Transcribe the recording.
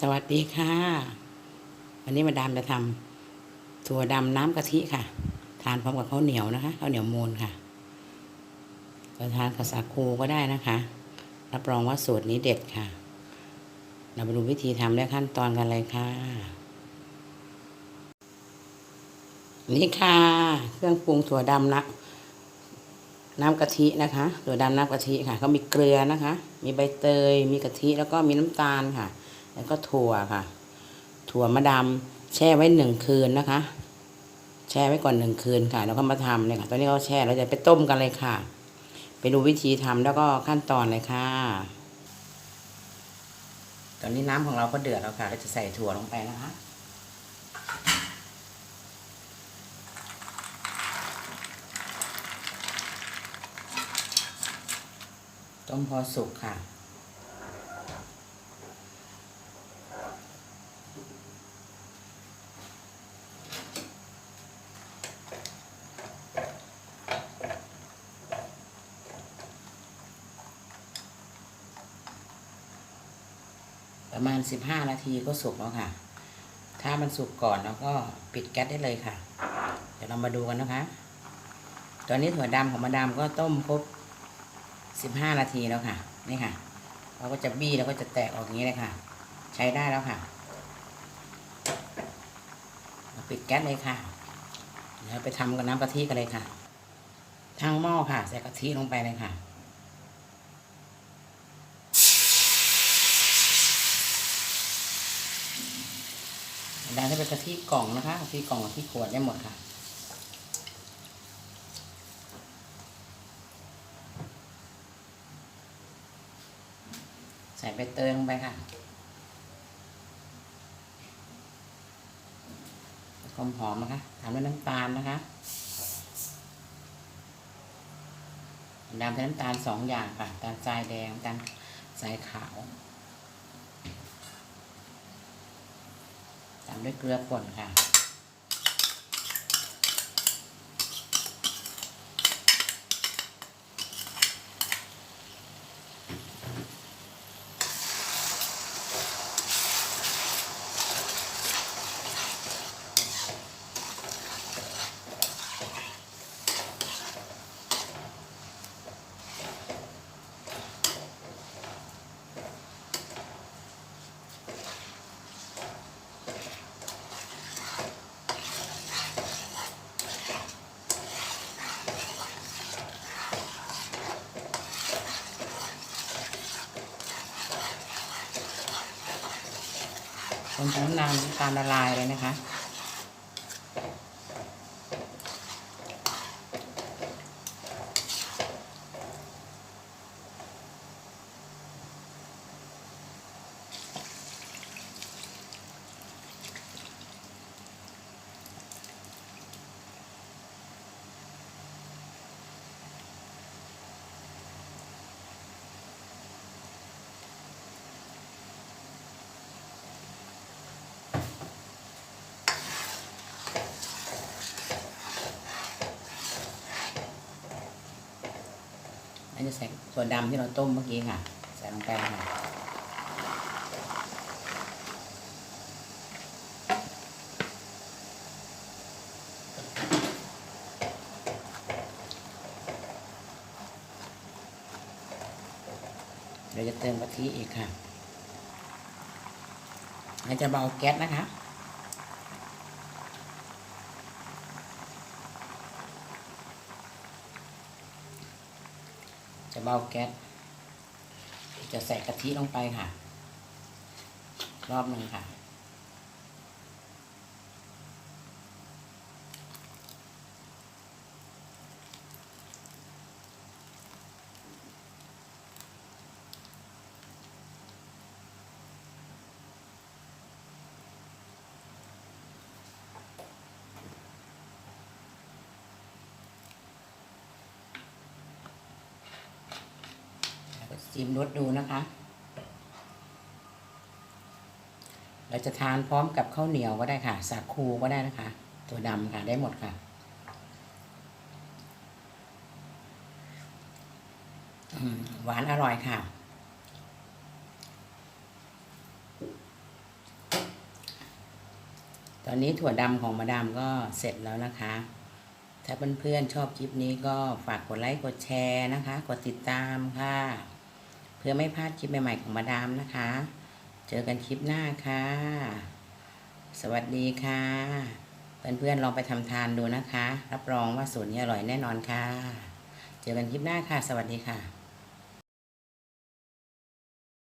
สวัสดีค่ะ วันนี้มาดามจะทำถั่วดำน้ำกะทิค่ะ ทานพร้อมกับข้าวเหนียวนะคะข้าวเหนียวมูนค่ะก็ทานกับสาคูก็ได้นะคะ รับรองว่าสูตรนี้เด็ดค่ะ เราไปดูวิธีทำและขั้นตอนกันเลยค่ะ นี่ค่ะ เครื่องปรุงถั่วดำนะน้ำกะทินะคะถั่วดำน้ำกะทิค่ะ ก็มีเกลือนะคะ มีใบเตย มีกะทิแล้วก็มีน้ำตาลค่ะ แล้วก็ถั่วค่ะ ถั่วมะดำแช่ไว้หนึ่งคืนนะคะ แช่ไว้ก่อนหนึ่งคืนค่ะ แล้วก็มาทำเลยค่ะ ตอนนี้เราแช่เราจะไปต้มกันเลยค่ะ ไปดูวิธีทำแล้วก็ขั้นตอนเลยค่ะ ตอนนี้น้ำของเราก็เดือดแล้วค่ะ เราจะใส่ถั่วลงไปนะคะต้มพอสุกค่ะ ประมาณ 15 นาทีก็สุกแล้วค่ะ ถ้ามันสุกก่อนเราก็ปิดแก๊สได้เลยค่ะ เดี๋ยวเรามาดูกันนะคะ ตอนนี้ถั่วดำของมาดามก็ต้มครบ 15 นาทีแล้วค่ะ นี่ค่ะ เราก็จะบี้แล้วก็จะแตกออกอย่างนี้เลยค่ะ ใช้ได้แล้วค่ะ ปิดแก๊สเลยค่ะ เดี๋ยวไปทำกับน้ำกะทิกันเลยค่ะ ทางหม้อค่ะ ใส่กะทิลงไปเลยค่ะ ได้ถ้าเป็นกะทิกล่องนะคะกะทิกล่องกะทิขวดได้หมดค่ะใส่ใบเตยลงไปค่ะความหอมนะคะตามด้วยน้ำตาลนะคะดำใช้น้ำตาลสองอย่างค่ะน้ำตาลทรายแดงน้ำตาลทรายขาว ตาม ด้วยเกลือป่นค่ะ คนำน้ำตาลละลายเลยนะคะ นนี้ใส่ส่วนดำที่เราต้มเมื่อกี้ค่ะ ใส่ลงไปค่ะเดี๋ยวจะเติมกะทิอีกค่ะเราจะเบาแก๊สนะคะ จะเบาแก๊สจะใส่กะทิลงไปค่ะ รอบหนึ่งค่ะ ชิมรสดูนะคะ เราจะทานพร้อมกับข้าวเหนียวก็ได้ค่ะ สาคูก็ได้นะคะ ตัวดำค่ะได้หมดค่ะหวานอร่อยค่ะ ตอนนี้ถั่วดำของมาดามก็เสร็จแล้วนะคะ ถ้าเพื่อนๆชอบคลิปนี้ก็ฝากกดไลค์ กดแชร์นะคะ กดติดตามค่ะ พื่อไม่พลาดคลิปใหม่ๆของมาดามนะคะ เจอกันคลิปหน้าค่ะ สวัสดีค่ะ เพื่อนๆลองไปทำทานดูนะคะ รับรองว่าสูตรนี้อร่อยแน่นอนค่ะ เจอกันคลิปหน้าค่ะ สวัสดีค่ะ